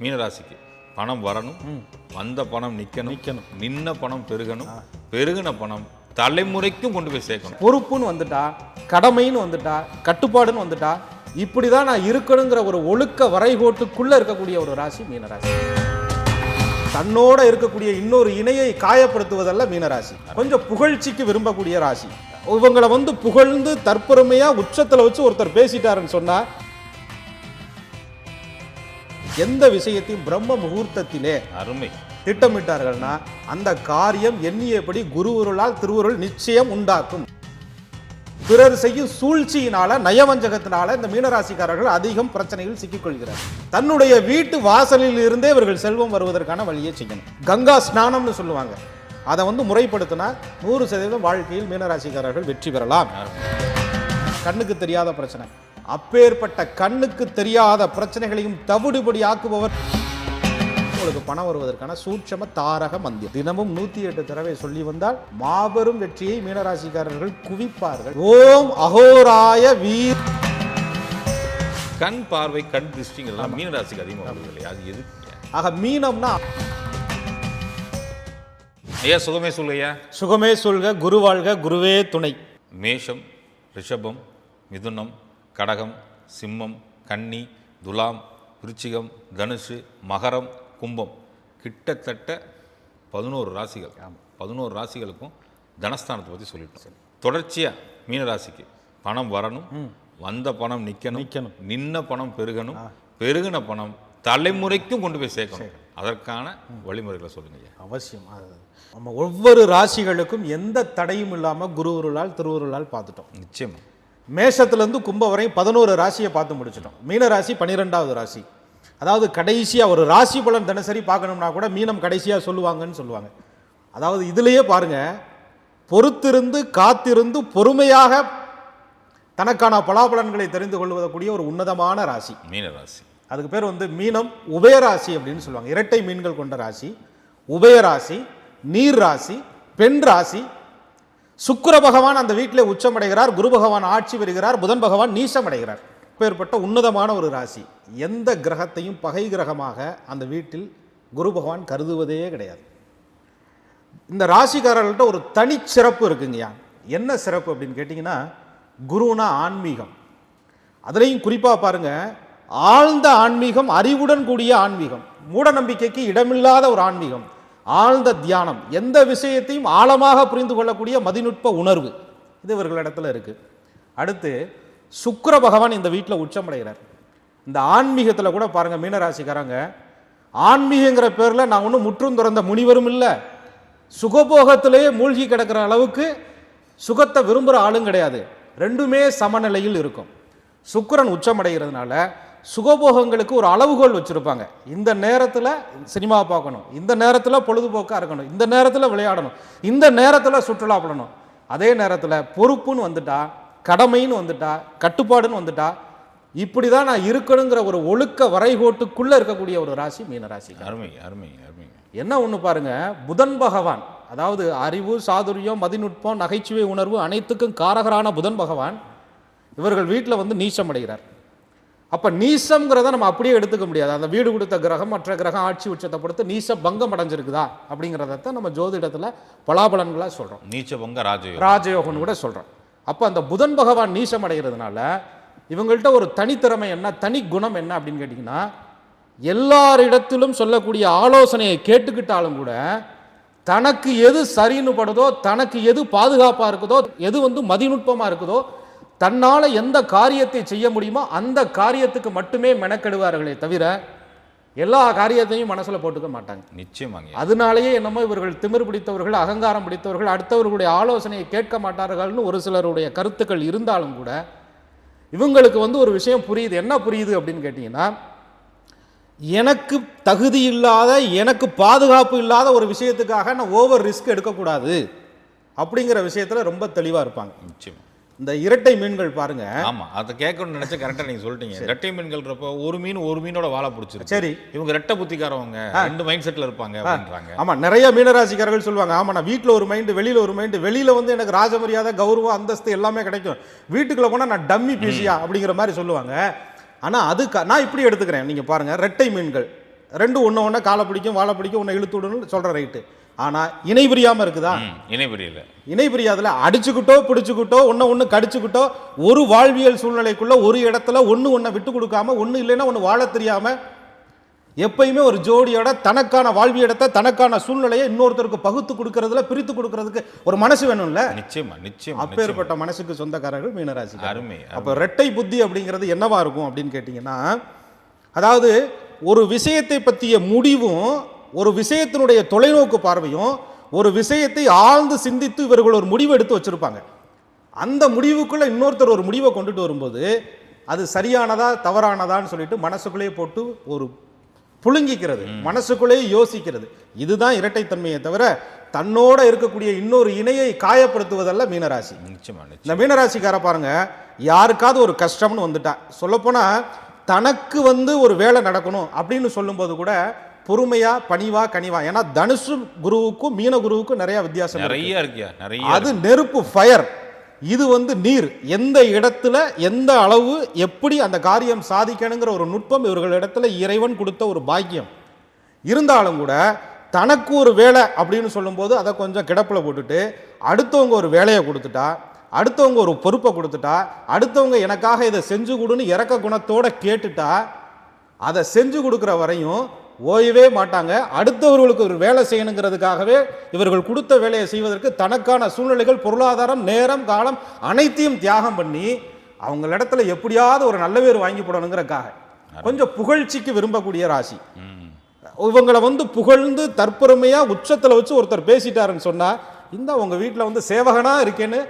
மீனராசிக்கு பணம் வரணும். வந்த பணம் நிக்கணும். நிக்கணும். நின்ன பணம் பெருகணும். பெருகின பணம் தலைமுறைக்கும் கொண்டு போய் சேர்க்கணும். பொறுப்புன்னு வந்துட்டா கடமைன்னு வந்துட்டா கட்டுப்பாடுன்னு வந்துட்டா இப்படி தான் நான் இருக்கணுங்கிற ஒரு ஒழுக்க வரைகோட்டுக்குள்ள இருக்கக்கூடிய ஒரு ராசி மீனராசி. தன்னோட இருக்கக்கூடிய இன்னொரு இணையை காயப்படுத்துவதல்ல மீனராசி. கொஞ்சம் புகழ்ச்சிக்கு விரும்பக்கூடிய ராசி. இவங்களை வந்து புகழ்ந்து தற்பெருமையா உச்சத்துல வச்சு ஒருத்தர் பேசிட்டாருன்னு சொன்னா எந்த விஷயத்தையும் பிரம்ம முகூர்த்தத்திலே அருமை. திட்டமிட்டார்கள்னா அந்த காரியம் எண்ணியபடி குருவருளால் திருவுருள் நிச்சயம் உண்டாக்கும். பிறர் செய்யும் சூழ்ச்சியினால நயவஞ்சகத்தினால இந்த மீனராசிக்காரர்கள் அதிகம் பிரச்சனைகள் சிக்கிக்கொள்கிறார். தன்னுடைய வீட்டு வாசலில் இருந்தே இவர்கள் செல்வம் வருவதற்கான வழியை செய்யணும். கங்கா ஸ்நானம்னு சொல்லுவாங்க. அதை வந்து முறைப்படுத்தினா நூறு சதவீதம் வாழ்க்கையில் மீனராசிக்காரர்கள் வெற்றி பெறலாம். கண்ணுக்கு தெரியாத பிரச்சனை. அப்பேற்பட்ட கண்ணுக்கு தெரியாத பிரச்சனைகளையும் தவிடுபடி ஆக்குபவர். உங்களுக்கு பணம் வருவதற்கான சூட்சம தாரக மந்தியம். தினமும் நூத்தி எட்டு தடவை சொல்லி வந்தால் மாபெரும் வெற்றியை மீனராசிக்காரர்கள் குவிப்பார்கள். ஓம் அகோராய வீர். கண் பார்வை கண் திருஷ்டிங்கிறதுலாம் மீனராசிக்கு அதிகமாக வருது இல்லையா? அது எதுக்கு? ஆக மீனம்னா ஐயா சுகமே சொல்லுயா சுகமே சொல்க குரு வாழ்க குருவே துணை. மேஷம் ரிஷபம் மிதுனம் கடகம் சிம்மம் கன்னி துலாம் விருச்சிகம் தனுசு மகரம் கும்பம். கிட்டத்தட்ட பதினோரு ராசிகள். பதினோரு ராசிகளுக்கும் தனஸ்தானத்தை பற்றி சொல்லிட்டோம். தொடர்ச்சியாக மீன ராசிக்கு பணம் வரணும் வந்த பணம் நிற்கணும் நிக்கணும். நின்ன பணம் பெருகணும் பெருகின பணம் தலைமுறைக்கும் கொண்டு போய் சேர்க்கணும். அதற்கான வழிமுறைகளை சொல்லுங்க அவசியம். நம்ம ஒவ்வொரு ராசிகளுக்கும் எந்த தடையும் இல்லாம குருவருளால் திருவருளால் பார்த்துட்டோம். நிச்சயமா. மேஷத்துலேருந்து கும்பம் வரை பதினோரு ராசியை பார்த்து முடிச்சிட்டோம். மீன ராசி பன்னிரெண்டாவது ராசி. அதாவது கடைசியாக ஒரு ராசி பலன் தினசரி பார்க்கணும்னா கூட மீனம் கடைசியாக சொல்லுவாங்கன்னு சொல்லுவாங்க. அதாவது இதுலேயே பாருங்க பொறுத்திருந்து காத்திருந்து பொறுமையாக தனக்கான பலாபலன்களை தெரிந்து கொள்வதற்குரிய ஒரு உன்னதமான ராசி. மீன ராசி. அதுக்கு பேர் வந்து மீனம் உபயராசி அப்படின்னு சொல்லுவாங்க. இரட்டை மீன்கள் கொண்ட ராசி உபயராசி நீர் ராசி பெண் ராசி சுக்கர பகவான் அந்த வீட்டிலே உச்சமடைகிறார் குரு பகவான் ஆட்சி பெறுகிறார் புதன் பகவான் நீசமடைகிறார். பேர்பட்ட உன்னதமான ஒரு ராசி. எந்த கிரகத்தையும் பகை கிரகமாக அந்த வீட்டில் குரு பகவான் கருதுவதே கிடையாது. இந்த ராசிக்காரர்கள்ட்ட ஒரு தனிச்சிறப்பு இருக்குங்கய்யா என்ன சிறப்பு அப்படின்னு கேட்டிங்கன்னா குருனா ஆன்மீகம். அதுலேயும் குறிப்பாக பாருங்க ஆழ்ந்த ஆன்மீகம் அறிவுடன் கூடிய ஆன்மீகம். மூட நம்பிக்கைக்கு இடமில்லாத ஒரு ஆன்மீகம். ஆழ்ந்த தியானம் எந்த விஷயத்தையும் ஆழமாக புரிந்து கொள்ளக்கூடிய மதிநுட்ப உணர்வு. இது இவர்களிடத்தில் இருக்குது அடுத்து சுக்கர பகவான் இந்த வீட்டில் உச்சமடைகிறார். இந்த ஆன்மீகத்தில் கூட பாருங்கள் மீனராசிக்காரங்க ஆன்மீகங்கிற பேரில் நான் ஒன்றும் முற்றும் துறந்த முனிவரும் இல்லை. சுகபோகத்திலேயே மூழ்கி கிடக்கிற அளவுக்கு சுகத்தை விரும்புகிற ஆளும் கிடையாது. ரெண்டுமே சமநிலையில் இருக்கும். சுக்கிரன் உச்சமடைகிறதுனால சுகபோகங்களுக்கு ஒரு அளவுகோல் வச்சுருப்பாங்க. இந்த நேரத்தில் சினிமா பார்க்கணும். இந்த நேரத்தில் பொழுதுபோக்காக இருக்கணும். இந்த நேரத்தில் விளையாடணும். இந்த நேரத்தில் சுற்றுலா பண்ணணும். அதே நேரத்தில் பொறுப்புன்னு வந்துட்டா கடமைன்னு வந்துட்டா கட்டுப்பாடுன்னு வந்துட்டா இப்படி தான் நான் இருக்கணுங்கிற ஒரு ஒழுக்க வரைகோட்டுக்குள்ளே இருக்கக்கூடிய ஒரு ராசி மீனராசி அருமை அருமை அருமை. என்ன ஒன்று பாருங்க? புதன் பகவான் அதாவது அறிவு சாதுரியம் மதிநுட்பம் நகைச்சுவை உணர்வு அனைத்துக்கும் காரகரான புதன் பகவான் இவர்கள் வீட்டில் வந்து நீச்சம் அடைகிறார். அப்போ நீசம்ங்கிறத நம்ம அப்படியே எடுத்துக்க முடியாது. அந்த வீடு கொடுத்த கிரகம் மற்ற கிரகம் ஆட்சி உச்சத்தை பொறுத்து நீச பங்கம் அடைஞ்சிருக்குதா? அப்படிங்கிறத நம்ம ஜோதிடத்தில் பலாபலன்களாக சொல்கிறோம் நீச்ச பங்க ராஜயோகம். ராஜயோகம்னு கூட சொல்கிறோம் அப்போ அந்த புதன் பகவான் நீசம் அடைகிறதுனால இவங்கள்ட்ட ஒரு தனித்திறமை என்ன தனி குணம் என்ன அப்படின்னு கேட்டிங்கன்னா எல்லாரிடத்திலும் சொல்லக்கூடிய ஆலோசனையை கேட்டுக்கிட்டாலும் கூட தனக்கு எது சரின்னு படுதோ தனக்கு எது பாதுகாப்பாக இருக்குதோ எது வந்து மதிநுட்பமாக இருக்குதோ தன்னால் எந்த காரியத்தை செய்ய முடியுமோ அந்த காரியத்துக்கு மட்டுமே மெனக்கெடுவார்களே தவிர எல்லா காரியத்தையும் மனசில் போட்டுக்க மாட்டாங்க. நிச்சயமாங்க அதனாலேயே என்னமோ இவர்கள் திமிர் பிடித்தவர்கள் அகங்காரம் பிடித்தவர்கள் அடுத்தவர்களுடைய ஆலோசனையை கேட்க மாட்டார்கள்னு ஒரு சிலருடைய கருத்துக்கள் இருந்தாலும் கூட இவங்களுக்கு வந்து ஒரு விஷயம் புரியுது. என்ன புரியுது அப்படின்னு கேட்டிங்கன்னா எனக்கு தகுதி இல்லாத எனக்கு பாதுகாப்பு இல்லாத ஒரு விஷயத்துக்காக நான் ஓவர் ரிஸ்க் எடுக்கக்கூடாது அப்படிங்கிற விஷயத்தில் ரொம்ப தெளிவாக இருப்பாங்க. நிச்சயம். இந்த இரட்டை மீன்கள் பாருங்க. ஆமா அதை கேட்கணும்னு நினைச்ச கரெக்டா நீங்க சொல்லிட்டீங்க. ரெட்டை மீன்கள்ன்றப்ப ஒரு மீன் ஒரு மீனோட வாழை பிடிச்சிருக்கு. சரி. இவங்க ரெட்டை புத்திக்காரவங்க ரெண்டு மைண்ட் செட்ல இருப்பாங்க அப்படின்றாங்க. ஆமா நிறைய மீனராசிக்காரர்கள் சொல்லுவாங்க ஆமா நான் வீட்டில் ஒரு மைண்டு வெளியில ஒரு மைண்டு வெளியில வந்து எனக்கு ராஜமரியாதை கௌரவம் அந்தஸ்து எல்லாமே கிடைக்கும். வீட்டுக்குள்ள போனா நான் டம்மி பீசியா அப்படிங்கிற மாதிரி சொல்லுவாங்க. ஆனா அது நான் இப்படி எடுத்துக்கிறேன். நீங்க பாருங்க ரெட்டை மீன்கள். ரெண்டும் ஒன்று ஒன்று காலை பிடிக்கும் வாழை பிடிக்கும் உன்னை இழுத்து விடணும்னு சொல்கிற ரைட்டு ஆனால் இணை பிரியாமல் இருக்குதா? இணை புரியல. இணை பிரியாதுல அடிச்சுக்கிட்டோ பிடிச்சுக்கிட்டோ ஒன்று ஒன்று கடிச்சுக்கிட்டோ ஒரு வாழ்வியல் சூழ்நிலைக்குள்ள ஒரு இடத்துல ஒன்று ஒன்றை விட்டு கொடுக்காம ஒன்று இல்லைன்னா ஒன்று வாழ தெரியாம எப்பயுமே ஒரு ஜோடியோட தனக்கான வாழ்வியடத்தை தனக்கான சூழ்நிலையை இன்னொருத்தருக்கு பகுத்து கொடுக்கறதுல பிரித்து கொடுக்கறதுக்கு ஒரு மனசு வேணும்ல? நிச்சயமா நிச்சயமா அப்பேற்பட்ட மனசுக்கு சொந்தக்காரர்கள் மீனராசி அருமை அப்போ ரெட்டை புத்தி அப்படிங்கிறது என்னவா இருக்கும் அப்படின்னு கேட்டிங்கன்னா அதாவது ஒரு விஷயத்தை பற்றிய முடிவும் ஒரு விஷயத்தினுடைய தொலைநோக்கு பார்வையும் ஒரு விஷயத்தை ஆழ்ந்து சிந்தித்து இவர்கள் ஒரு முடிவு எடுத்து வச்சிருப்பாங்க. அந்த முடிவுக்குள்ள இன்னொருத்தர் ஒரு முடிவை கொண்டுட்டு வரும்போது அது சரியானதா தவறானதான்னு சொல்லிட்டு மனசுக்குள்ளேயே போட்டு ஒரு புழுங்கிக்கிறது. மனசுக்குள்ளேயே யோசிக்கிறது. இதுதான் இரட்டைத்தன்மையை தவிர தன்னோட இருக்கக்கூடிய இன்னொரு இணையை காயப்படுத்துவதல்ல மீனராசி. நிச்சயமா நிச்சயம். இந்த மீனராசிக்கார பாருங்க யாருக்காவது ஒரு கஷ்டம்னு வந்துட்டா சொல்லப்போனா தனக்கு வந்து ஒரு வேலை நடக்கணும் அப்படின்னு சொல்லும்போது கூட பொறுமையா பணிவா கனிவா. ஏன்னா தனுசு குருவுக்கும் மீன குருவுக்கும் நிறைய வித்தியாசம். நிறைய இருக்கியா? நிறைய அது நெருப்பு ஃபயர் இது வந்து நீர். எந்த இடத்துல எந்த அளவு எப்படி அந்த காரியம் சாதிக்கணுங்கிற ஒரு நுட்பம் இவர்களிடத்துல இறைவன் கொடுத்த ஒரு பாக்கியம். இருந்தாலும் கூட தனக்கு ஒரு வேலை அப்படின்னு சொல்லும்போது அதை கொஞ்சம் கிடப்பில் போட்டுட்டு அடுத்தவங்க ஒரு வேலையை கொடுத்துட்டா அடுத்தவங்க ஒரு பொறுப்பை கொடுத்துட்டா அடுத்தவங்க எனக்காக இதை செஞ்சு கொடுன்னு இறக்க குணத்தோட கேட்டுட்டா அதை செஞ்சு கொடுக்குற வரையும் ஓயவே மாட்டாங்க. அடுத்தவர்களுக்கு ஒரு வேலை செய்யணுங்கிறதுக்காகவே இவர்கள் கொடுத்த வேலையை செய்வதற்கு தனக்கான சூழ்நிலைகள் பொருளாதாரம் நேரம் காலம் அனைத்தையும் தியாகம் பண்ணி அவங்களிடத்துல எப்படியாவது ஒரு நல்ல பேர் வாங்கி போடணுங்கிறக்காக கொஞ்சம் புகழ்ச்சிக்கு விரும்பக்கூடிய ராசி. இவங்களை வந்து புகழ்ந்து தற்பெருமையா உச்சத்துல வச்சு ஒருத்தர் பேசிட்டாருன்னு சொன்னா இந்த உங்க வீட்டில் வந்து சேவகனா இருக்கேன்னு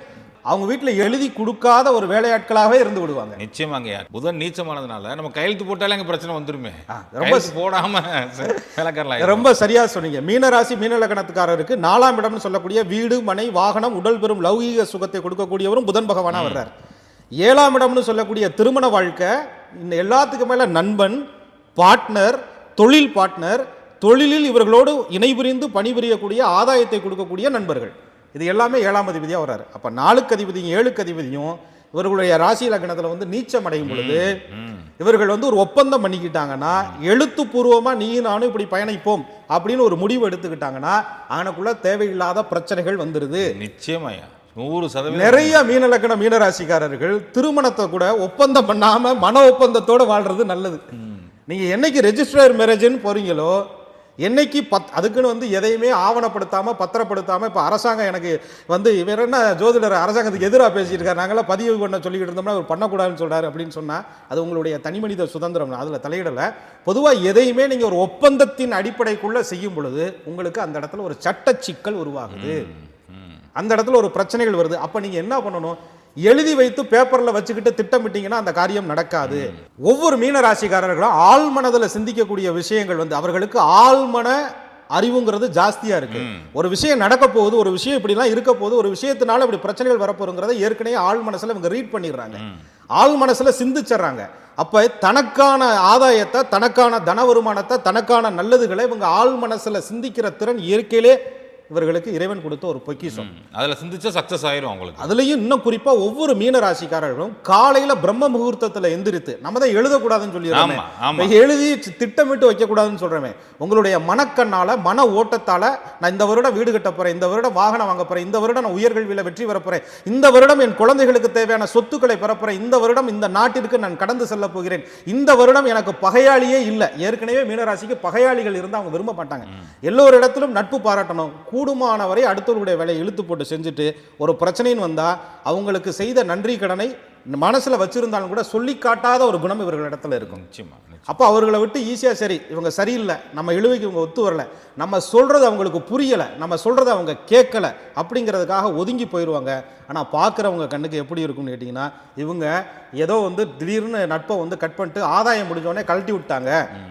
அவங்க வீட்டில் எழுதி கொடுக்காத ஒரு வேலையாட்களாகவே இருந்து விடுவாங்க. நிச்சயமாங்கய்யா புதன் நீச்சமானதுனால நம்ம கையெழுத்து போட்டாலே அங்க பிரச்சனை வந்துருமே. ரொம்ப போடாம வேலைக்காரலாம் ரொம்ப சரியா சொன்னீங்க. மீனராசி மீனலக்கணத்துக்காரருக்கு நாலாம் இடம்னு சொல்லக்கூடிய வீடு மனை வாகனம் உடல் பெறும் லௌகீக சுகத்தை கொடுக்கக்கூடியவரும் புதன் பகவானா வர்றார். ஏழாம் இடம்னு சொல்லக்கூடிய திருமண வாழ்க்கை இந்த எல்லாத்துக்கு மேல நண்பன் பார்ட்னர் தொழில் பார்ட்னர் தொழிலில் இவர்களோடு இணைபுரிந்து பணிபுரியக்கூடிய ஆதாயத்தை கொடுக்கக்கூடிய நண்பர்கள். இது எல்லாமே ஏழாம் அதிபதியா வர்றாரு. அப்ப நாலுக்கு அதிபதியும் ஏழுக்கு அதிபதியும் இவர்களுடைய ராசி லக்னத்துல வந்து நீச்சம் அடையும் பொழுது. இவர்கள் வந்து ஒரு ஒப்பந்தம் பண்ணிக்கிட்டாங்கன்னா எழுத்துப்பூர்வமா நீ நானும் இப்படி பயணிப்போம் அப்படின்னு ஒரு முடிவு எடுத்துக்கிட்டாங்கன்னா அவனுக்குள்ள தேவையில்லாத பிரச்சனைகள் வந்துருது. நிச்சயமாய்யா. நூறு சதவீதம். நிறைய மீனலக்கண மீனராசிக்காரர்கள் திருமணத்தை கூட ஒப்பந்தம் பண்ணாம மன ஒப்பந்தத்தோட வாழ்றது நல்லது. நீங்க என்னைக்கு ரெஜிஸ்டர் மேரேஜ்னு போறீங்களோ என்னைக்கு பத் அதுக்குன்னு வந்து எதையுமே ஆவணப்படுத்தாம பத்திரப்படுத்தாம இப்போ அரசாங்கம் எனக்கு வந்து இவர் என்ன ஜோதிடர் அரசாங்கத்துக்கு எதிராக பேசிட்டு இருக்காரு. நாங்களாம் பதிவு பண்ண சொல்லிக்கிட்டு இருந்தோம்னா அவர் பண்ணக்கூடாதுன்னு சொல்றாரு அப்படின்னு சொன்னா அது உங்களுடைய தனிமனித சுதந்திரம். அதில் தலையிடலை. பொதுவாக எதையுமே நீங்க ஒரு ஒப்பந்தத்தின் அடிப்படைக்குள்ள செய்யும் பொழுது உங்களுக்கு அந்த இடத்துல ஒரு சட்ட சிக்கல் உருவாகுது. அந்த இடத்துல ஒரு பிரச்சனைகள் வருது. அப்ப நீங்க என்ன பண்ணணும்? எழுதி வைத்து பேப்பர்ல வச்சுக்கிட்டு திட்டமிட்டீங்கன்னா அந்த காரியம் நடக்காது. ஒவ்வொரு மீன ராசிக்காரர்களும் ஆள் மனதுல சிந்திக்கக்கூடிய விஷயங்கள் வந்து அவர்களுக்கு ஆழ்மன அறிவுங்கிறது ஜாஸ்தியா இருக்கு. ஒரு விஷயம் நடக்க போகுது ஒரு விஷயம் இப்படிலாம் இருக்க போகுது ஒரு விஷயத்தினால இப்படி பிரச்சனைகள் வரப்போறங்கிறத ஏற்கனவே ஆள் மனசுல இவங்க ரீட் பண்ணிடுறாங்க. ஆள் மனசுல சிந்திச்சிடுறாங்க. அப்ப தனக்கான ஆதாயத்தை தனக்கான தன வருமானத்தை தனக்கான நல்லதுகளை இவங்க ஆள் மனசுல சிந்திக்கிற திறன் இயற்கையிலே இவர்களுக்கு இறைவன் கொடுத்த ஒரு பொக்கிஷம். அதுல சிந்திச்சா சக்சஸ் ஆயிரும் அவங்களுக்கு. அதுலயும் இன்னும் குறிப்பா ஒவ்வொரு மீன ராசிக்காரர்களும் காலையில பிரம்ம முகூர்த்தத்துல எந்திரித்து நம்ம தான் எழுதக்கூடாதுன்னு சொல்லிடுறோம். எழுதி திட்டமிட்டு வைக்க கூடாதுன்னு சொல்றேன் உங்களுடைய மனக்கண்ணால மன ஓட்டத்தால நான் இந்த வருடம் வீடு கட்ட போறேன் இந்த வருடம் வாகனம் வாங்க போறேன் இந்த வருடம் நான் உயர்கல்வியில வெற்றி பெற இந்த வருடம் என் குழந்தைகளுக்கு தேவையான சொத்துக்களை பெற போறேன் இந்த வருடம் இந்த நாட்டிற்கு நான் கடந்து செல்ல போகிறேன் இந்த வருடம் எனக்கு பகையாளியே இல்லை. ஏற்கனவே மீனராசிக்கு பகையாளிகள் இருந்தால் அவங்க விரும்ப மாட்டாங்க. எல்லோரிடத்திலும் நட்பு பாராட்டணும் கூடுமான வரை அடுத்தவர்களுடைய வேலையை இழுத்து போட்டு செஞ்சுட்டு ஒரு பிரச்சனைன்னு வந்தால் அவங்களுக்கு செய்த நன்றி கடனை மனசுல வச்சிருந்தாலும் கூட சொல்லி காட்டாத ஒரு குணம் இவர்களிடத்துல இருக்கும். நிச்சயமா நிச்சயமா. அப்போ அவர்களை விட்டு ஈஸியாக சரி இவங்க சரியில்லை நம்ம இழுவைக்கு இவங்க ஒத்து வரல நம்ம சொல்கிறது அவங்களுக்கு புரியலை நம்ம சொல்கிறத அவங்க கேட்கல அப்படிங்கிறதுக்காக ஒதுங்கி போயிடுவாங்க ஆனால் பார்க்குறவங்க கண்ணுக்கு எப்படி இருக்கும்னு கேட்டிங்கன்னா இவங்க ஏதோ வந்து திடீர்னு நட்பை வந்து கட் பண்ணிட்டு ஆதாயம் முடிஞ்சோடனே கழட்டி விட்டாங்க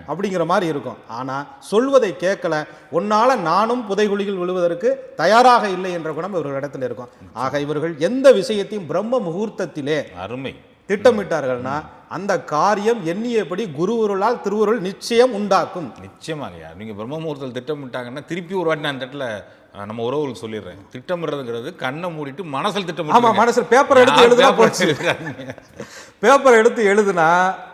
அப்படிங்கிற மாதிரி இருக்கும். ஆனால் சொல்வதை கேட்கல உன்னால் நானும் புதைகுழியில் விழுவதற்கு தயாராக இல்லை என்ற குணம் இவர்களிடத்தில் இருக்கும். ஆக இவர்கள் எந்த விஷயத்தையும் பிரம்ம முகூர்த்தத்திலே அருமை. திட்டமிட்டார்கள்னா அந்த காரியம் எண்ணியபடி குருவருளால் திருவருள் நிச்சயம் உண்டாக்கும். நிச்சயமாங்கய்யா நீங்க பிரம்ம முகூர்த்தத்தில் திட்டமிட்டாங்கன்னா திருப்பி ஒரு வாட்டி நான் அஹ், நம்ம உறவுகளுக்கு சொல்லிடுறேன். திட்டமிடுறதுங்கிறது கண்ணை மூடிட்டு மனசில் ஆமா திட்டமிட்டு மனசுல பேப்பர் எடுத்து எழுதுனா போச்சு. பேப்பர் எடுத்து எழுதுனா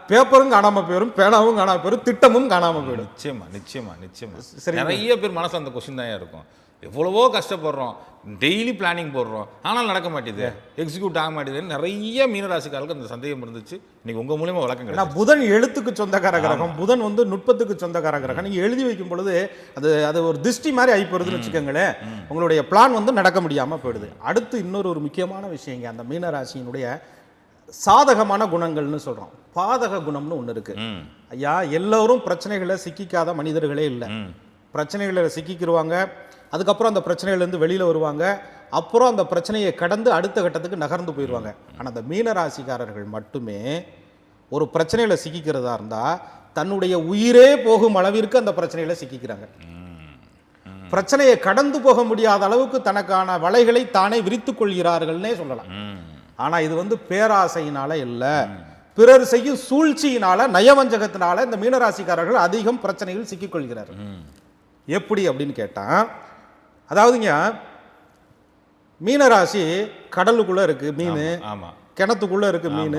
பேப்பரும் காணாம போயிடும் பேனாவும் காணாம போயிடும் திட்டமும் காணாம போயிடும். நிச்சயமா நிச்சயமா நிச்சயமா. சரி. நிறைய பேர் மனசு அந்த கொஸ்டின் தான் இருக்கும். எவ்வளவோ கஷ்டப்படுறோம். டெய்லி பிளானிங் போடுறோம். ஆனால் நடக்க மாட்டேது. எக்ஸிக்யூட் ஆக மாட்டேதுன்னு நிறைய மீனராசிக்காரர்களுக்கு அந்த சந்தேகம் இருந்துச்சு. இன்னைக்கு உங்க மூலியமா விளக்கம் ஏன்னா கிடையாது புதன் எழுத்துக்கு சொந்தக்கார கிரகம். புதன் வந்து நுட்பத்துக்கு சொந்தக்கார கிரகம். நீங்க எழுதி வைக்கும் பொழுது அது அது ஒரு திருஷ்டி மாதிரி ஆகி போயிருதுன்னு வச்சுக்கோங்களேன். உங்களுடைய பிளான் வந்து நடக்க முடியாம போயிடுது. அடுத்து இன்னொரு ஒரு முக்கியமான விஷயங்க அந்த மீன ராசியினுடைய சாதகமான குணங்கள்னு சொல்றோம். பாதக குணம்னு ஒண்ணு இருக்கு. ம். ஐயா எல்லோரும் பிரச்சனைகளை சிக்கிக்காத மனிதர்களே இல்லை. பிரச்சனைகளை சிக்கிக்கிருவாங்க. அதுக்கப்புறம் அந்த பிரச்சனையிலேருந்து வெளியில் வருவாங்க. அப்புறம் அந்த பிரச்சனையை கடந்து அடுத்த கட்டத்துக்கு நகர்ந்து போயிடுவாங்க. ஆனால் அந்த மீன ராசிக்காரர்கள் மட்டுமே ஒரு பிரச்சனையில சிக்கிக்கிறதா இருந்தால் தன்னுடைய உயிரே போகும் அளவிற்கு அந்த பிரச்சனையில சிக்கிக்கிறாங்க. பிரச்சனையை கடந்து போக முடியாத அளவுக்கு தனக்கான வலைகளை தானே விரித்துக் கொள்கிறார்கள்னே சொல்லலாம். ம் ஆனா இது வந்து பேராசையினால இல்ல. பிறர் செய்யும் சூழ்ச்சியினால நயவஞ்சகத்தினால இந்த மீனராசிக்காரர்கள் அதிகம் பிரச்சனைகள் சிக்கிக்கொள்கிறார்கள். எப்படி அப்படின்னு கேட்டா அதாவதுங்க மீனராசி கடலுக்குள்ள இருக்கு மீன். ஆமா கிணத்துக்குள்ள இருக்கு மீன்.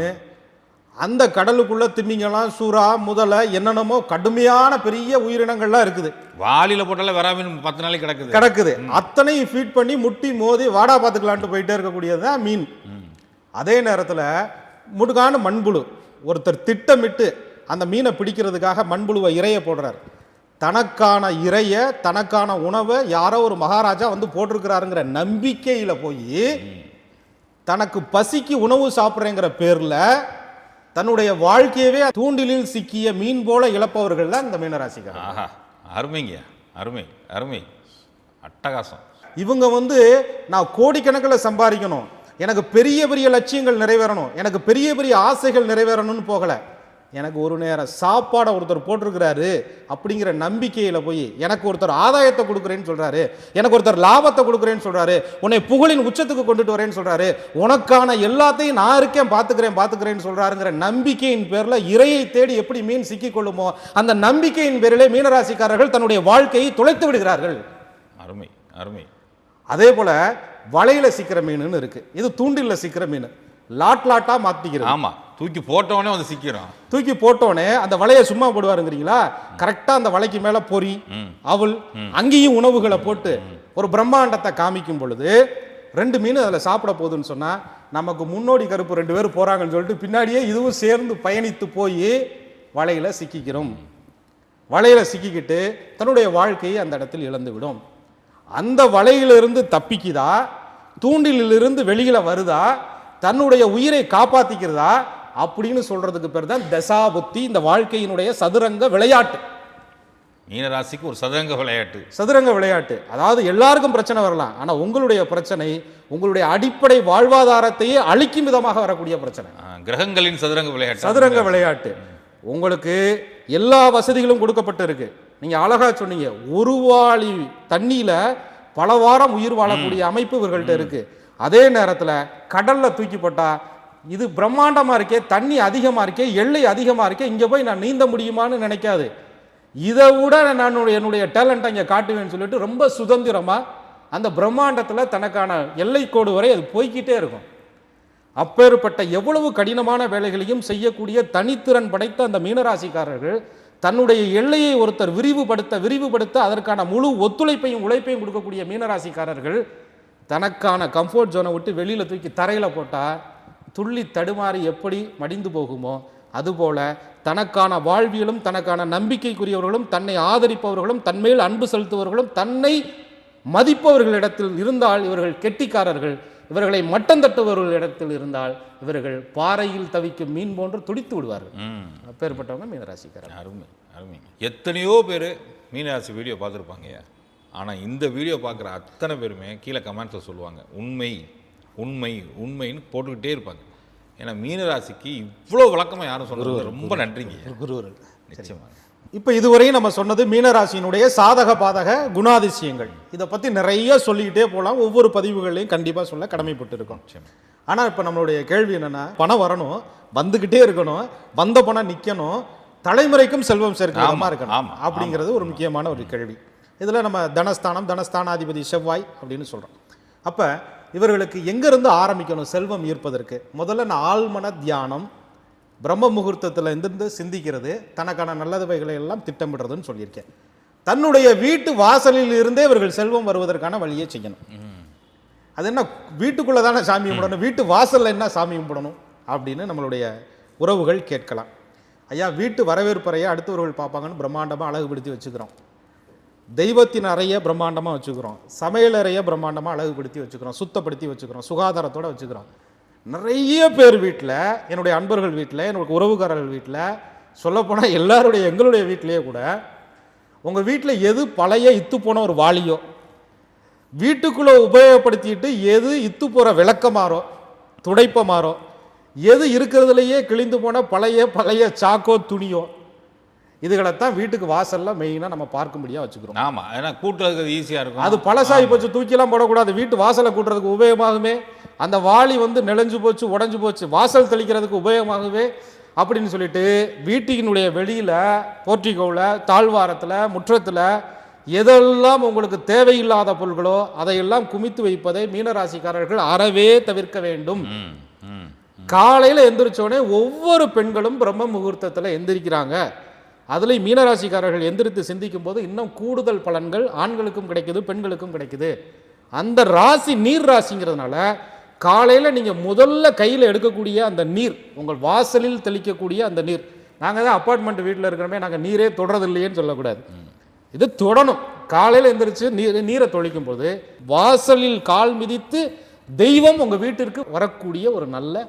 அந்த கடலுக்குள்ள திமிங்கலம் சுறா முதலை என்னென்னமோ கடுமையான பெரிய உயிரினங்கள்லாம் இருக்குது. வாளியில போட்டாலே வராமீன் பத்து நாளைக்கு கிடக்குது. கிடக்குது. அத்தனையும் ஃபீட் பண்ணி முட்டி மோதி வாடா பார்த்துக்கலான்ட்டு போயிட்டே இருக்கக்கூடியது தான் மீன். அதே நேரத்தில் முடுகான மண்புழு. ஒருத்தர் திட்டமிட்டு அந்த மீனை பிடிக்கிறதுக்காக மண்புழுவை இறைய போடுறார். தனக்கான இறைய தனக்கான உணவை யாரோ ஒரு மகாராஜா வந்து போட்டிருக்கிறாருங்கிற நம்பிக்கையில் போய் தனக்கு பசிக்கு உணவு சாப்பிட்றேங்கிற பேரில் தன்னுடைய வாழ்க்கையவே தூண்டிலில் சிக்கிய மீன் போல இழப்பவர்கள் தான் இந்த மீனராசிக்காரர். ஆஹா அருமைங்க அருமை அருமை. அட்டகாசம். இவங்க வந்து நான் கோடிக்கணக்கில் சம்பாதிக்கணும். எனக்கு பெரிய பெரிய லட்சியங்கள் நிறைவேறணும். எனக்கு பெரிய பெரிய ஆசைகள் நிறைவேறணும்னு போகல. எனக்கு ஒரு நேரம் சாப்பாடை ஒருத்தர் போட்டிருக்கிறாரு அப்படிங்கிற நம்பிக்கையில் போய் எனக்கு ஒருத்தர் ஆதாயத்தை கொடுக்குறேன்னு சொல்றாரு எனக்கு ஒருத்தர் லாபத்தை கொடுக்குறேன்னு சொல்றாரு உன்னை புகழின் உச்சத்துக்கு கொண்டுட்டு வரேன்னு சொல்றாரு உனக்கான எல்லாத்தையும் நான் இருக்கேன் பார்த்துக்கிறேன் பார்த்துக்கிறேன்னு சொல்றாருங்கிற நம்பிக்கையின் பேரில் இரையை தேடி எப்படி மீன் சிக்கிக்கொள்ளுமோ அந்த நம்பிக்கையின் பேரிலே மீனராசிக்காரர்கள் தன்னுடைய வாழ்க்கையை தொலைத்து விடுகிறார்கள். அருமை அருமை. அதே போல வலையில சிக்கிற மீனுன்னு இருக்கு. இது தூண்டில்ல சிக்கிற மீன். லாட் லாட்டா மாத்திக்கிறது. ஆமா. தூக்கி போட்டவனே வந்து சிக்கிறோம் தூக்கி போட்டோனே அந்த வலையை சும்மா போடுவாருங்கிறீங்களா? கரெக்டா அந்த வலைக்கு மேல பொறி ம். அவல் அங்கேயும் உணவுகளை போட்டு ஒரு பிரம்மாண்டத்தை காமிக்கும் பொழுது ரெண்டு மீன் அதில் சாப்பிட போகுதுன்னு சொன்னா நமக்கு முன்னோடி கருப்பு ரெண்டு பேர் போறாங்கன்னு சொல்லிட்டு பின்னாடியே இதுவும் சேர்ந்து பயணித்து போய் வலையில சிக்கிக்கிறோம். வலையில சிக்கிக்கிட்டு தன்னுடைய வாழ்க்கையை அந்த இடத்தில் இழந்து விடும் அந்த வலையிலிருந்து தப்பிக்குதா? தூண்டிலிருந்து வெளியில வருதா? தன்னுடைய உயிரை காப்பாத்திக்கிறதா? அப்படின்னு சொல்றதுக்கு பேர் தான் தசாபுத்தி இந்த வாழ்க்கையினுடைய சதுரங்க விளையாட்டு. மீனராசிக்கு ஒரு சதுரங்க விளையாட்டு. சதுரங்க விளையாட்டு. அதாவது எல்லாருக்கும் பிரச்சனை வரலாம். ஆனா உங்களுடைய பிரச்சனை உங்களுடைய அடிப்படை வாழ்வாதாரத்தையே அழிக்கும் விதமாக வரக்கூடிய பிரச்சனை. கிரகங்களின் சதுரங்க விளையாட்டு. சதுரங்க விளையாட்டு. உங்களுக்கு எல்லா வசதிகளும் கொடுக்கப்பட்டு இருக்கு. நீங்க அழகா சொன்னீங்க. ஒரு வாளி தண்ணியில பல வாரம் உயிர் வாழக்கூடிய அமைப்பு இவர்கள்ட்ட இருக்கு. அதே நேரத்துல கடல்ல தூக்கி போட்டா இது பிரம்மாண்டமாக இருக்கே தண்ணி அதிகமாக இருக்கே எல்லை அதிகமாக இருக்கே இங்கே போய் நான் நீந்த முடியுமான்னு நினைக்காது. இதை விட நான் என்னுடைய டேலண்ட்டை இங்கே காட்டுவேன்னு சொல்லிட்டு ரொம்ப சுதந்திரமாக அந்த பிரம்மாண்டத்தில் தனக்கான எல்லைக்கோடு வரை அது போய்க்கிட்டே இருக்கும். அப்பேற்பட்ட எவ்வளவு கடினமான வேலைகளையும் செய்யக்கூடிய தனித்திறன் படைத்த அந்த மீனராசிக்காரர்கள் தன்னுடைய எல்லையை ஒருத்தர் விரிவுபடுத்த விரிவுபடுத்த அதற்கான முழு ஒத்துழைப்பையும் உழைப்பையும் கொடுக்கக்கூடிய மீனராசிக்காரர்கள் தனக்கான கம்ஃபர்ட் ஜோனை விட்டு வெளியில் தூக்கி தரையில் போட்டால் துள்ளி தடுமாறி எப்படி மடிந்து போகுமோ அதுபோல தனக்கான வாழ்வியலும் தனக்கான நம்பிக்கைக்குரியவர்களும் தன்னை ஆதரிப்பவர்களும் தன்மேல் அன்பு செலுத்துபவர்களும் தன்னை மதிப்பவர்களிடத்தில் இருந்தால் இவர்கள் கெட்டிக்காரர்கள் இவர்களை மட்டம் தட்டுபவர்களிடத்தில் இருந்தால் இவர்கள் பாறையில் தவிக்கும் மீன் போன்று துடித்து விடுவார்கள். அப்பேற்பட்டவங்க மீனராசிக்காரர் அருமை அருமை. எத்தனையோ பேர் மீனராசி வீடியோ பார்த்துருப்பாங்க ஆனால் இந்த வீடியோ பார்க்குற அத்தனை பேருமே கீழே கமெண்ட்ஸில் சொல்லுவாங்க உண்மை. உண்மை உண்மைன்னு போட்டுக்கிட்டே இருப்பாங்க. ஏன்னா மீனராசிக்கு இவ்வளோ விளக்கமாக யாரும் சொன்னது ரொம்ப நன்றிங்க. குருவர்கள் நிச்சயமாக. இப்போ இதுவரையும் நம்ம சொன்னது மீனராசியினுடைய சாதக பாதக குணாதிசயங்கள். இதை பற்றி நிறைய சொல்லிக்கிட்டே போகலாம் ஒவ்வொரு பதிவுகளையும் கண்டிப்பாக சொல்ல கடமைப்பட்டு இருக்கோம் நிச்சயமா. ஆனால் இப்போ நம்மளுடைய கேள்வி என்னன்னா பணம் வரணும் வந்துக்கிட்டே இருக்கணும் வந்த பணம் நிற்கணும் தலைமுறைக்கும் செல்வம் விதமா இருக்கணும் அப்படிங்கிறது ஒரு முக்கியமான ஒரு கேள்வி. இதில் நம்ம தனஸ்தானம் தனஸ்தானாதிபதி செவ்வாய் அப்படின்னு சொல்கிறோம் அப்போ இவர்களுக்கு எங்கேருந்து ஆரம்பிக்கணும் செல்வம் ஈர்ப்பதற்கு? முதல்ல நான் ஆழ்மன தியானம் பிரம்ம முகூர்த்தத்தில் இருந்து சிந்திக்கிறது தனக்கான நல்லதுவைகளை எல்லாம் திட்டமிடுறதுன்னு சொல்லியிருக்கேன். தன்னுடைய வீட்டு வாசலில் இருந்தே இவர்கள் செல்வம் வருவதற்கான வழியை செய்யணும். அது என்ன வீட்டுக்குள்ளே தானே சாமி கும்பிடணும் வீட்டு வாசலில் என்ன சாமி கும்பிடணும் அப்படின்னு நம்மளுடைய உறவுகள் கேட்கலாம். ஐயா வீட்டு வரவேற்பறையை அடுத்தவர்கள் பார்ப்பாங்கன்னு பிரம்மாண்டமாக அழகுபடுத்தி வச்சுக்கிறோம். தெய்வத்தின் அறையை பிரம்மாண்டமாக வச்சுக்கிறோம். சமையல் அறையை பிரம்மாண்டமாக அழகுபடுத்தி வச்சுக்கிறோம். சுத்தப்படுத்தி வச்சுக்கிறோம். சுகாதாரத்தோட வச்சுக்கிறோம். நிறைய பேர் வீட்டில் என்னுடைய அன்பர்கள் வீட்டில் என்னுடைய உறவுக்காரர்கள் வீட்டில் சொல்லப்போனால் எல்லாருடைய எங்களுடைய வீட்டிலேயே கூட உங்கள் வீட்டில் எது பழைய இத்து போன ஒரு வாளியோ வீட்டுக்குள்ளே உபயோகப்படுத்திட்டு எது இத்து போகிற விளக்கமாறோ துடைப்பமாறோ எது இருக்கிறதுலையே கிழிந்து போன பழைய பழைய சாக்கோ துணியோ இதுகளைத்தான் வீட்டுக்கு வாசல்ல மெயினாக நம்ம பார்க்கும்படியாக வச்சுக்கிறோம். ஆமா ஏன்னா கூட்டுறதுக்கு ஈஸியா இருக்கும். அது பழசாகி போச்சு தூக்கிலாம் போடக்கூடாது. வீட்டு வாசலை கூட்டுறதுக்கு உபயோகமாகுமே. அந்த வாளி வந்து நெளிஞ்சு போச்சு உடஞ்சு போச்சு வாசல் தெளிக்கிறதுக்கு உபயோகமாகவே அப்படின்னு சொல்லிட்டு வீட்டினுடைய வெளியில் போர்ட்டிகோவில் தாழ்வாரத்தில் முற்றத்தில் எதெல்லாம் உங்களுக்கு தேவையில்லாத பொருள்களோ அதையெல்லாம் குமித்து வைப்பதை மீனராசிக்காரர்கள் அறவே தவிர்க்க வேண்டும். காலையில் எந்திரிச்சோடனே ஒவ்வொரு பெண்களும் பிரம்ம முகூர்த்தத்தில் எந்திரிக்கிறாங்க. அதுலேயும் மீனராசிக்காரர்கள் எந்திரித்து சிந்திக்கும் போது இன்னும் கூடுதல் பலன்கள் ஆண்களுக்கும் கிடைக்குது பெண்களுக்கும் கிடைக்குது. அந்த ராசி நீர் ராசிங்கிறதுனால காலையில் நீங்கள் முதல்ல கையில் எடுக்கக்கூடிய அந்த நீர் உங்கள் வாசலில் தெளிக்கக்கூடிய அந்த நீர். நாங்கள் தான் அப்பார்ட்மெண்ட் வீட்டில் இருக்கிறோமே நாங்கள் நீரே தொடறது இல்லையேன்னு சொல்லக்கூடாது. இது தொடணும். காலையில் எந்திரிச்சு நீர் நீரை தொழிக்கும் போது வாசலில் கால் மிதித்து தெய்வம் உங்கள் வீட்டிற்கு வரக்கூடிய ஒரு நல்ல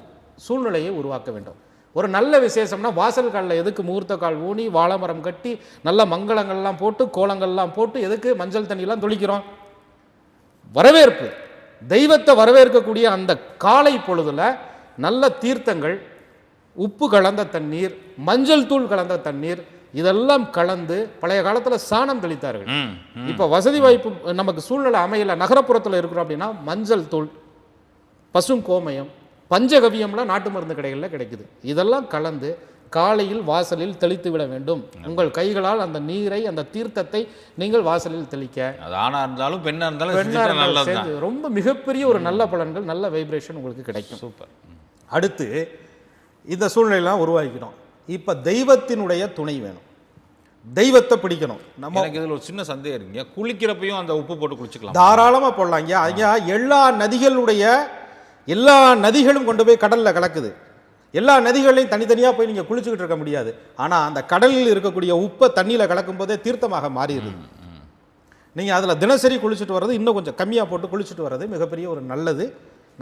சூழ்நிலையை உருவாக்க வேண்டும். ஒரு நல்ல விசேஷம்னா வாசல் காலில் எதுக்கு முகூர்த்த கால் ஊனி வாழைமரம் கட்டி நல்ல மங்களங்கள்லாம் போட்டு கோலங்கள்லாம் போட்டு எதுக்கு மஞ்சள் தண்ணியெல்லாம் தொளிக்கிறோம்? வரவேற்பு. தெய்வத்தை வரவேற்கக்கூடிய அந்த காலை பொழுதுல நல்ல தீர்த்தங்கள் உப்பு கலந்த தண்ணீர் மஞ்சள் தூள் கலந்த தண்ணீர் இதெல்லாம் கலந்து பழைய காலத்தில் சாணம் தெளித்தார்கள். இப்போ வசதி வாய்ப்பு நமக்கு சூழ்நிலை அமையல. நகரப்புறத்தில் இருக்கிறோம் அப்படின்னா மஞ்சள் தூள் பசும் கோமயம் பஞ்சகவியம்லாம் நாட்டு மருந்து கடைகளில் கிடைக்குது. இதெல்லாம் கலந்து காலையில் வாசலில் தெளித்து விட வேண்டும். உங்கள் கைகளால் அந்த நீரை அந்த தீர்த்தத்தை நீங்கள் வாசலில் தெளிக்க. அது ஆணா இருந்தாலும் பெண்ணா இருந்தாலும் பெண்ணா இருந்தாலும் ரொம்ப மிகப்பெரிய ஒரு நல்ல பலன்கள் நல்ல வைப்ரேஷன் உங்களுக்கு கிடைக்கும். சூப்பர். அடுத்து இந்த சூழ்நிலையெல்லாம் உருவாக்கிடும் இப்போ தெய்வத்தினுடைய துணை வேணும். தெய்வத்தை பிடிக்கணும். நம்ம எனக்கு இதுல ஒரு சின்ன சந்தேகம் இருக்குங்க. குளிக்கிறப்பையும் அந்த உப்பு போட்டு குளிச்சுக்கலாம்? தாராளமாக போடலாம் ஐயா ஐயா எல்லா நதிகளுடைய எல்லா நதிகளும் கொண்டு போய் கடலில் கலக்குது. எல்லா நதிகளையும் தனித்தனியாக போய் நீங்கள் குளிச்சுக்கிட்டு இருக்க முடியாது. ஆனால் அந்த கடலில் இருக்கக்கூடிய உப்பை தண்ணியில் கலக்கும் போதே தீர்த்தமாக மாறிடுது. நீங்கள் அதில் தினசரி குளிச்சுட்டு வர்றது இன்னும் கொஞ்சம் கம்மியாக போட்டு குளிச்சுட்டு வர்றது மிகப்பெரிய ஒரு நல்லது.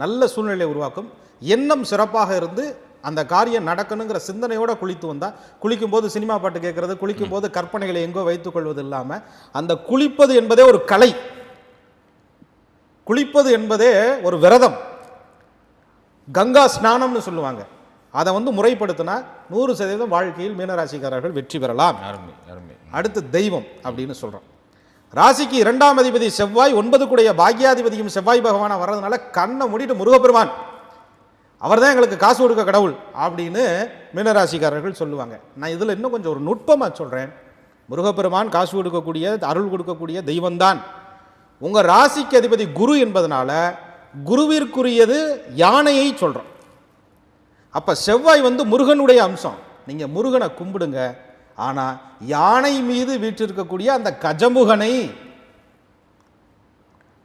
நல்ல சூழ்நிலையை உருவாக்கும். எண்ணம் சிறப்பாக இருந்து அந்த காரியம் நடக்கணுங்கிற சிந்தனையோட குளித்து வந்தால் குளிக்கும்போது சினிமா பாட்டு கேட்கறது குளிக்கும்போது கற்பனைகளை எங்கோ வைத்துக் கொள்வது இல்லாமல் அந்த குளிப்பது என்பதே ஒரு கலை. குளிப்பது என்பதே ஒரு விரதம். கங்கா ஸ்நானம்னு சொல்லுவாங்க. அதை வந்து முறைப்படுத்தினா நூறு சதவீதம் வாழ்க்கையில் மீனராசிக்காரர்கள் வெற்றி பெறலாம். அருமை அருமை. அடுத்து தெய்வம் அப்படின்னு சொல்கிறோம் ராசிக்கு இரண்டாம் அதிபதி செவ்வாய் ஒன்பது கூடிய பாக்யாதிபதியும் செவ்வாய் பகவானா வர்றதுனால கண்ணை மூடிட்டு முருகப்பெருமான் அவர்தான் எங்களுக்கு காசு கொடுக்க கடவுள் அப்படின்னு மீனராசிக்காரர்கள் சொல்லுவாங்க. நான் இதில் இன்னும் கொஞ்சம் ஒரு நுட்பமாக சொல்கிறேன் முருகப்பெருமான் காசு கொடுக்கக்கூடிய அருள் கொடுக்கக்கூடிய தெய்வம்தான். உங்கள் ராசிக்கு அதிபதி குரு என்பதனால குருவிற்குரியது யானையை சொல்கிறோம் அப்போ செவ்வாய் வந்து முருகனுடைய அம்சம். நீங்கள் முருகனை கும்பிடுங்க. ஆனால் யானை மீது வீற்றிருக்கக்கூடிய அந்த கஜமுகனை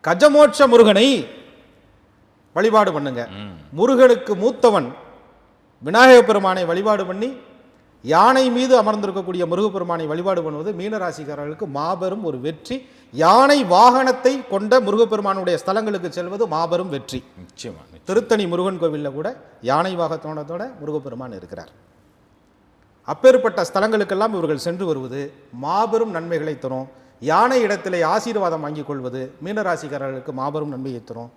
கஜமோட்ச முருகனை வழிபாடு பண்ணுங்க. முருகனுக்கு மூத்தவன் விநாயக பெருமானை வழிபாடு பண்ணி யானை மீது அமர்ந்திருக்கக்கூடிய முருகப்பெருமானை வழிபாடு பண்ணுவது மீனராசிக்காரர்களுக்கு மாபெரும் ஒரு வெற்றி. யானை வாகனத்தை கொண்ட முருகப்பெருமானுடைய ஸ்தலங்களுக்கு செல்வது மாபெரும் வெற்றி. நிச்சயமா. திருத்தணி முருகன் கோவிலில் கூட யானை வாகனத்தோட முருகப்பெருமான் இருக்கிறார். அப்பேற்பட்ட ஸ்தலங்களுக்கெல்லாம் இவர்கள் சென்று வருவது மாபெரும் நன்மைகளை தரும். யானை இடத்திலே ஆசீர்வாதம் வாங்கிக் கொள்வது மீனராசிக்காரர்களுக்கு மாபெரும் நன்மையை தரும்.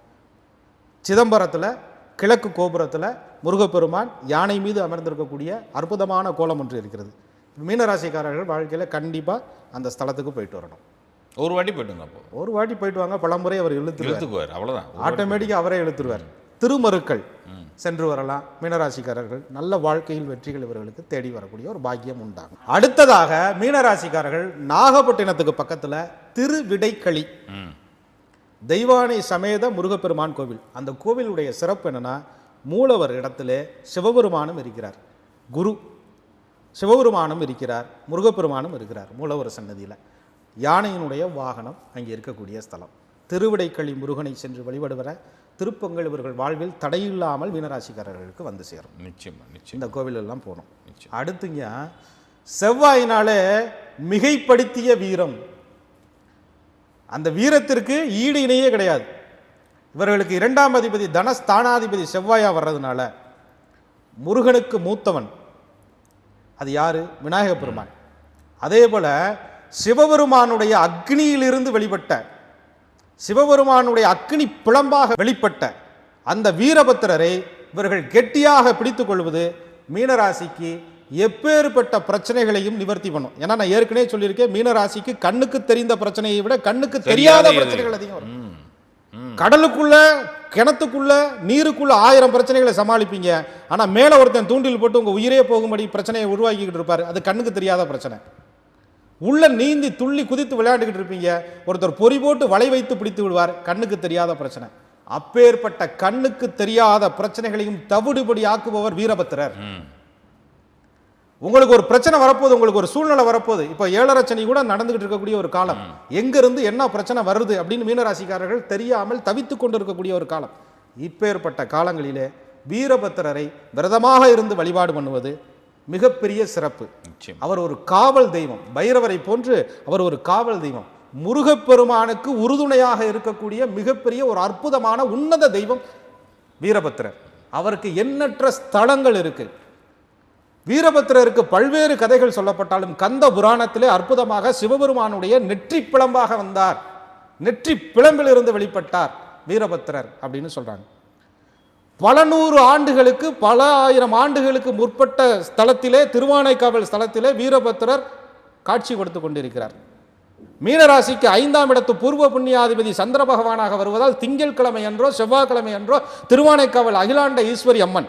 சிதம்பரத்தில் கிழக்கு கோபுரத்தில் முருகப்பெருமான் யானை மீது அமர்ந்திருக்கக்கூடிய அற்புதமான கோலம் ஒன்று இருக்கிறது. மீனராசிக்காரர்கள் வாழ்க்கையில் கண்டிப்பாக அந்த ஸ்தலத்துக்கு போயிட்டு வரணும். ஒரு வாட்டி போயிட்டுங்க அப்போ. ஒரு வாட்டி போயிட்டு வாங்க பலமுறை அவர் இழுத்துருவார். இழுத்துக்குவார் அவ்வளவுதான். ஆட்டோமேட்டிக்காக அவரே இழுத்துருவார். திருமருக்கள் சென்று வரலாம். மீனராசிக்காரர்கள் நல்ல வாழ்க்கையில் வெற்றிகள் இவர்களுக்கு தேடி வரக்கூடிய ஒரு பாக்கியம் உண்டாகும். அடுத்ததாக மீனராசிக்காரர்கள் நாகப்பட்டினத்துக்கு பக்கத்தில் திருவிடைக்களி தெய்வானை சமேத முருகப்பெருமான் கோவில். அந்த கோவிலுடைய சிறப்பு என்னன்னா மூலவர் இடத்துல சிவபெருமானும் இருக்கிறார். குரு சிவபெருமானும் இருக்கிறார் முருகப்பெருமானும் இருக்கிறார் மூலவர் சன்னதியில். யானையினுடைய வாகனம் அங்கே இருக்கக்கூடிய ஸ்தலம். திருவிடைக்களி முருகனை சென்று வழிபடுவர திருப்பங்கள் இவர்கள் வாழ்வில் தடையில்லாமல் மீனராசிக்காரர்களுக்கு வந்து சேரும். நிச்சயமா நிச்சயம். இந்த கோவிலெல்லாம் போகணும். அடுத்துங்க செவ்வாயினாலே மிகைப்படுத்திய வீரம். அந்த வீரத்திற்கு ஈடு இணையே கிடையாது. இவர்களுக்கு இரண்டாம் அதிபதி தனஸ்தானாதிபதி செவ்வாயா வர்றதுனால முருகனுக்கு மூத்தவன். அது யார்? விநாயக பெருமான். அதே போல் சிவபெருமானுடைய அக்னியிலிருந்து வெளிப்பட்ட சிவபெருமானுடைய அக்னி பிளம்பாக வெளிப்பட்ட அந்த வீரபத்திரரை இவர்கள் கெட்டியாக பிடித்து கொள்வது மீனராசிக்கு எப்பேற்பட்ட பிரச்சனைகளையும் நிவர்த்தி பண்ணும். ஏன்னா நான் ஏற்கனவே சொல்லியிருக்கேன் மீனராசிக்கு கண்ணுக்கு தெரிந்த பிரச்சனையை விட கண்ணுக்கு தெரியாத? பிரச்சனைகள் அதிகம் வரும். கடலுக்குள்ள கிணத்துக்குள்ள நீருக்குள்ள ஆயிரம் பிரச்சனைகளை சமாளிப்பீங்க. ஆனா மேல ஒருத்தன் தூண்டில் போட்டு உங்க உயிரே போகும்படி பிரச்சனையை உருவாக்கிக்கிட்டு இருப்பாரு. அது கண்ணுக்கு தெரியாத பிரச்சனை. உள்ள நீந்தி துள்ளி குதித்து விளையாண்டுக்கிட்டு இருப்பீங்க. ஒருத்தர் பொறி போட்டு வலை வைத்து பிடித்து விடுவார். கண்ணுக்கு தெரியாத பிரச்சனை. அப்பேற்பட்ட கண்ணுக்கு தெரியாத பிரச்சனைகளையும் தவிடுபடி ஆக்குபவர் வீரபத்திரர். உங்களுக்கு ஒரு பிரச்சனை வரப்போகுது உங்களுக்கு ஒரு சூழ்நிலை வரப்போகுது. இப்போ ஏழரை சனி கூட நடந்துகிட்டு இருக்கக்கூடிய ஒரு காலம். எங்கிருந்து என்ன பிரச்சனை வருது அப்படின்னு மீனராசிக்காரர்கள் தெரியாமல் தவித்துக் கொண்டு இருக்கக்கூடிய ஒரு காலம். இப்பேற்பட்ட காலங்களிலே வீரபத்திரரை விரதமாக இருந்து வழிபாடு பண்ணுவது மிகப்பெரிய சிறப்பு. அவர் ஒரு காவல் தெய்வம். பைரவரை போன்று அவர் ஒரு காவல் தெய்வம். முருகப்பெருமானுக்கு உறுதுணையாக இருக்கக்கூடிய மிகப்பெரிய ஒரு அற்புதமான உன்னத தெய்வம் வீரபத்திரர். அவருக்கு எண்ணற்ற ஸ்தலங்கள் இருக்கு. வீரபத்திரருக்கு பல்வேறு கதைகள் சொல்லப்பட்டாலும் கந்த புராணத்திலே அற்புதமாக சிவபெருமானுடைய நெற்றி பிளம்பாக வந்தார். நெற்றி பிளம்பிலிருந்து வெளிப்பட்டார் வீரபத்திரர் அப்படின்னு சொல்கிறாங்க பல நூறு ஆண்டுகளுக்கு பல ஆயிரம் ஆண்டுகளுக்கு முற்பட்ட ஸ்தலத்திலே திருவானைக்காவல் ஸ்தலத்திலே வீரபத்திரர் காட்சி கொடுத்து கொண்டிருக்கிறார். மீனராசிக்கு ஐந்தாம் இடத்து பூர்வ புண்ணியாதிபதி சந்திர பகவானாக வருவதால் திங்கட்கிழமை என்றோ செவ்வாய்க்கிழமை என்றோ திருவானைக்காவல் அகிலாண்ட ஈஸ்வரி அம்மன்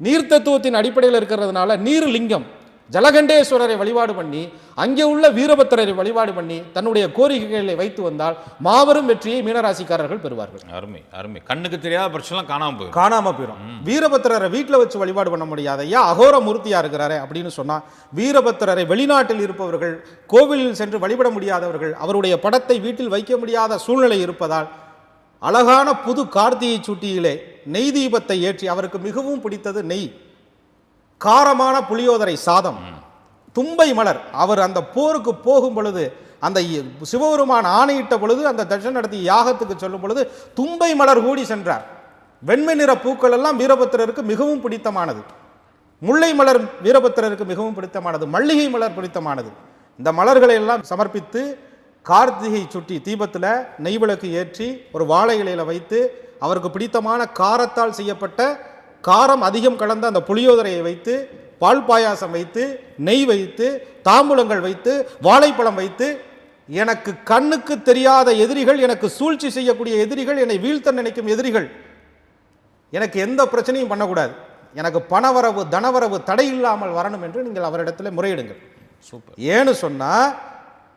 நீர் தத்துவத்தின் அடிப்படையில் இருக்கிறதுனால நீர் லிங்கம் ஜலகண்டேஸ்வரரை வழிபாடு பண்ணி அங்கே உள்ள வீரபத்திரரை வழிபாடு பண்ணி தன்னுடைய கோரிக்கைகளை வைத்து வந்தால் மாபெரும் வெற்றியை மீனராசிக்காரர்கள் பெறுவார்கள். அருமை அருமை. கண்ணுக்கு தெரியாத பிரச்சனைலாம் காணாம போயிடும் காணாம போயிடும் வீரபத்திரரை வீட்டில் வச்சு வழிபாடு பண்ண முடியாது. ஐயா அகோர மூர்த்தியா இருக்கிறாரே அப்படின்னு சொன்னா வீரபத்திரரை வெளிநாட்டில் இருப்பவர்கள் கோவிலில் சென்று வழிபட முடியாதவர்கள் அவருடைய படத்தை வீட்டில் வைக்க முடியாத சூழ்நிலை இருப்பதால் அழகான புது கார்த்திகை சுட்டியிலே நெய் தீபத்தை ஏற்றி அவருக்கு மிகவும் பிடித்தது நெய். காரமான புளியோதரை சாதம். தும்பை மலர். அவர் அந்த போருக்கு போகும் பொழுது அந்த சிவபெருமான் ஆணையிட்ட பொழுது அந்த தட்சன் நடத்தி யாகத்துக்கு சொல்லும் பொழுது தும்பை மலர் கூடி சென்றார். வெண்மை நிற பூக்கள் எல்லாம் வீரபத்திரருக்கு மிகவும் பிடித்தமானது. முல்லை மலர் வீரபத்திரருக்கு மிகவும் பிடித்தமானது. மல்லிகை மலர் பிடித்தமானது. இந்த மலர்களை எல்லாம் சமர்ப்பித்து கார்த்திகை சுட்டி தீபத்தில் நெய் விளக்கு ஏற்றி ஒரு வாழை இலையில வைத்து அவருக்கு பிடித்தமான காரத்தால் செய்யப்பட்ட காரம் அதிகம் கலந்த அந்த புளியோதரையை வைத்து பால் பாயாசம் வைத்து நெய் வைத்து தாம்பூலங்கள் வைத்து வாழைப்பழம் வைத்து எனக்கு கண்ணுக்கு தெரியாத எதிரிகள் எனக்கு சூழ்ச்சி செய்யக்கூடிய எதிரிகள் என்னை வீழ்த்த நினைக்கும் எதிரிகள். எனக்கு எந்த பிரச்சனையும் பண்ணக்கூடாது. எனக்கு பணவரவு தனவரவு தடை இல்லாமல் வரணும் என்று நீங்கள் அவரிடத்தில் முறையிடுங்கள். சூப்பர். ஏன்னு சொன்னா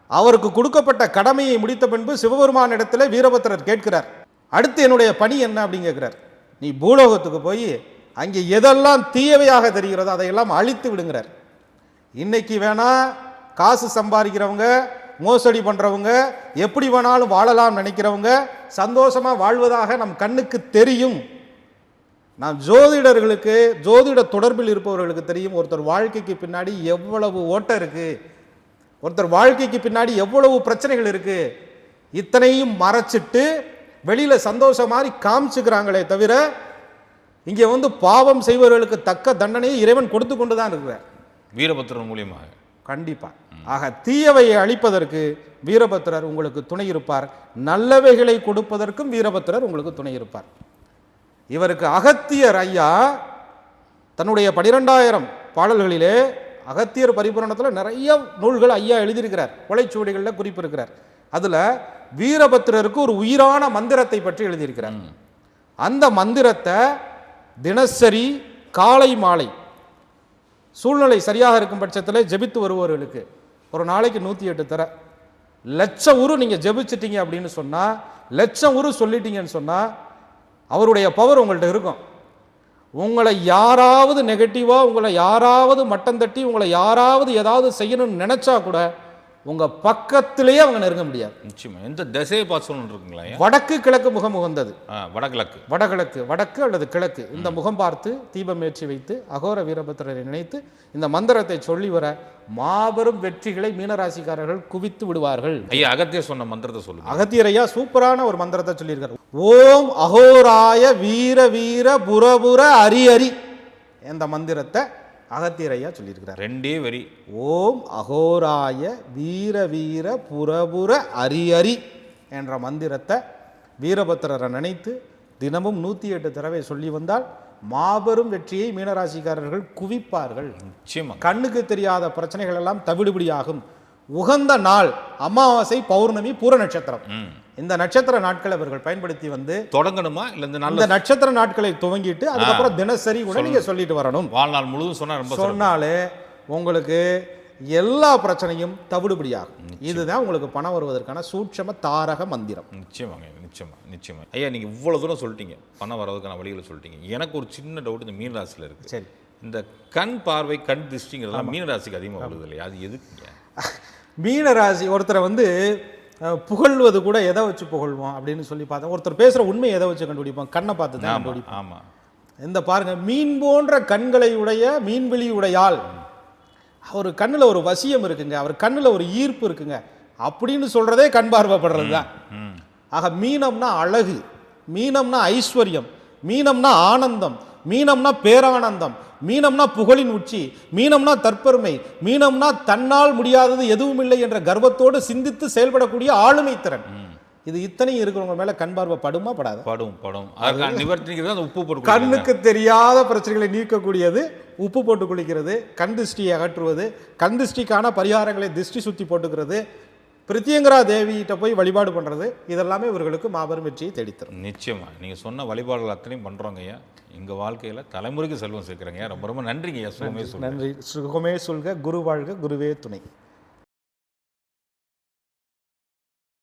அவருக்கு கொடுக்கப்பட்ட கடமையை முடித்த பின்பு சிவபெருமான் இடத்துல வீரபத்திரர் கேட்கிறார் அடுத்து என்னுடைய பணி என்ன? அப்படின்னு கேட்கிறார். நீ பூலோகத்துக்கு போய் அங்கே எதெல்லாம் தீயவையாக தெரிகிறதோ அதையெல்லாம் அழித்து விடுங்கிறார். இன்னைக்கு வேணா காசு சம்பாதிக்கிறவங்க மோசடி பண்ணுறவங்க எப்படி வேணாலும் வாழலாம் நினைக்கிறவங்க சந்தோஷமாக வாழ்வதாக நம் கண்ணுக்கு தெரியும். நாம் ஜோதிடர்களுக்கு ஜோதிட தொடர்பில் இருப்பவர்களுக்கு தெரியும். ஒருத்தர் வாழ்க்கைக்கு பின்னாடி எவ்வளவு ஓட்டம் இருக்குது ஒருத்தர் வாழ்க்கைக்கு பின்னாடி எவ்வளவு பிரச்சனைகள் இருக்கு இத்தனையும் மறைச்சிட்டு வெளியில சந்தோஷம் மாதிரி காமிச்சுக்கிறாங்களே தவிர இங்கே வந்து பாவம் செய்பவர்களுக்கு தக்க தண்டனையை இறைவன் கொடுத்து கொண்டு தான் இருக்கிறார். வீரபத்திரன் மூலியமாக. கண்டிப்பா. ஆக தீயவையை அழிப்பதற்கு வீரபத்திரர் உங்களுக்கு துணை இருப்பார். நல்லவைகளை கொடுப்பதற்கும் வீரபத்திரர் உங்களுக்கு துணை இருப்பார். இவருக்கு அகத்தியர் ஐயா தன்னுடைய பனிரெண்டாயிரம் பாடல்களிலே அகத்தியர் பரிபூரணத்தில் நிறைய நூல்கள் ஐயா எழுதியிருக்கிறார். கொலைச்சுவடிகளில் குறிப்பு இருக்கிறார் அதில் வீரபத்திரருக்கு ஒரு உயிரான மந்திரத்தை பற்றி எழுதியிருக்கிறார். அந்த மந்திரத்தை தினசரி காலை மாலை சூழ்நிலை சரியாக இருக்கும் பட்சத்தில் ஜெபித்து வருபவர்களுக்கு ஒரு நாளைக்கு நூற்றி எட்டு தர. லட்சம் உரு நீங்கள் ஜெபிச்சிட்டீங்க அப்படின்னு சொன்னால் லட்சம் உரு சொல்லிட்டீங்கன்னு சொன்னால் அவருடைய பவர் உங்கள்கிட்ட இருக்கும். உங்களை யாராவது நெகட்டிவாக உங்களை யாராவது மட்டம் தட்டி உங்களை யாராவது ஏதாவது செய்யணும்னு நினச்சா கூட உங்கள் பக்கத்திலேயே அவங்க நெருங்க முடியாது. நிச்சயமா. எந்த திசையை பார்த்து சொல்லணும் இருக்குங்களா ஐயா? வடக்கு கிழக்கு முகம் உகந்தது ஆ வடகிழக்கு. வடகிழக்கு வடக்கு அல்லது கிழக்கு. இந்த முகம் பார்த்து தீபம் ஏற்றி வைத்து அகோர வீரபத்திரரை நினைத்து இந்த மந்திரத்தை சொல்லி வர மாபெரும் வெற்றிகளை மீனராசிக்காரர்கள் குவித்து விடுவார்கள். ஐயா அகத்தியர் சொன்ன மந்திரத்தை சொல்லுங்க. அகத்தியரையா சூப்பரான ஒரு மந்திரத்தை சொல்லியிருக்காரு. ஓம் அகோராய வீர வீர புரபுர அரி அரி இந்த மந்திரத்தை அகத்தியரையா சொல்லியிருக்கிறார். ரெண்டே வரி. ஓம் அகோராய வீர வீர புரபுர அரி அரி என்ற மந்திரத்தை வீரபத்திரரை நினைத்து தினமும் நூற்றி எட்டு தடவை சொல்லி வந்தால் மாபெரும் வெற்றியை மீனராசிக்காரர்கள் குவிப்பார்கள். நிச்சயமா. கண்ணுக்கு தெரியாத பிரச்சனைகள் எல்லாம் தவிடுபடியாகும். உகந்த நாள் அமாவாசை பௌர்ணமி பூர நட்சத்திரம். இந்த நட்சத்திர நாட்களை அவர்கள் பயன்படுத்தி வந்து தொடங்கணுமா? இல்லை இந்த நல்ல நட்சத்திர நாட்களை துவங்கிட்டு அதுக்கப்புறம் தினசரி கூட நீங்க சொல்லிட்டு வரணும். வாழ்நாள் முழுதும் சொன்னா ரொம்ப சிறப்பு. சொன்னாலே உங்களுக்கு எல்லா பிரச்சனையும் தவிடுபடியாகும். இதுதான் உங்களுக்கு பணம் வருவதற்கான சூட்சம தாரக மந்திரம். நிச்சயமாங்க நிச்சயமா நிச்சயமா. ஐயா நீங்க இவ்வளவு தூரம் சொல்லிட்டீங்க. பணம் வர்றதுக்கான வழிகளை சொல்லிட்டீங்க. எனக்கு ஒரு சின்ன டவுட் இந்த மீன ராசியில இருக்கு. சரி. இந்த கண் பார்வை கண் திருஷ்டிங்கிறதெல்லாம் மீன ராசிக்கு அதிகமாக வருது இல்லையா? அது எதுக்குங்க? மீனராசி ஒருத்தரை வந்து புகழ்வது கூட எதை வச்சு புகழ்வோம் அப்படின்னு சொல்லி பார்த்தா ஒருத்தர் பேசுற உண்மையை எதை வச்சு கண்டுபிடிப்போம்? கண்ணை பார்த்து தான் கண்டுபிடிப்போம். ஆமா. இந்த பாருங்க மீன் போன்ற கண்களை உடைய மீன்விழி உடையால் அவர் கண்ணில் ஒரு வசியம் இருக்குங்க அவர் கண்ணில் ஒரு ஈர்ப்பு இருக்குங்க அப்படின்னு சொல்றதே கண் பார்வைப்படுறது தான். ஆக மீனம்னா அழகு மீனம்னா ஐஸ்வர்யம் மீனம்னா ஆனந்தம் மீனம்னா பேரானந்தம் மீனம்னா புகழின் உச்சி மீனம்னா தற்பெருமை மீனம்னா தன்னால் முடியாதது எதுவும் இல்லை என்ற கர்வத்தோடு சிந்தித்து செயல்படக்கூடிய ஆளுமை திறன். இது இத்தனையும் இருக்கிறவங்க மேல கண் பார்வை படுமா படாது? படும் படும். நிவர்த்திக்கிறது உப்பு போட்டு. கண்ணுக்கு தெரியாத பிரச்சனைகளை நீக்கக்கூடியது உப்பு போட்டு குளிக்கிறது கண் திருஷ்டியை அகற்றுவது கண் திருஷ்டிக்கான பரிகாரங்களை திருஷ்டி சுத்தி போட்டுக்கிறது பிரித்தியங்கரா தேவிகிட்ட போய் வழிபாடு பண்றது இதெல்லாமே இவர்களுக்கு மாபெரும் வெற்றியை தேடித்தரும். நிச்சயமா. நீங்க சொன்ன வழிபாடுகள் அத்தனையும் பண்றோங்க ஐயா. எங்க வாழ்க்கையில தலைமுறைக்கு செல்வம் சேர்க்குறேங்க ரொம்ப ரொம்ப நன்றிங்க ஐயா. சுகமே சொல்லுங்க. நன்றி. சுகமே சொல்க. குரு வாழ்க. குருவே துணை.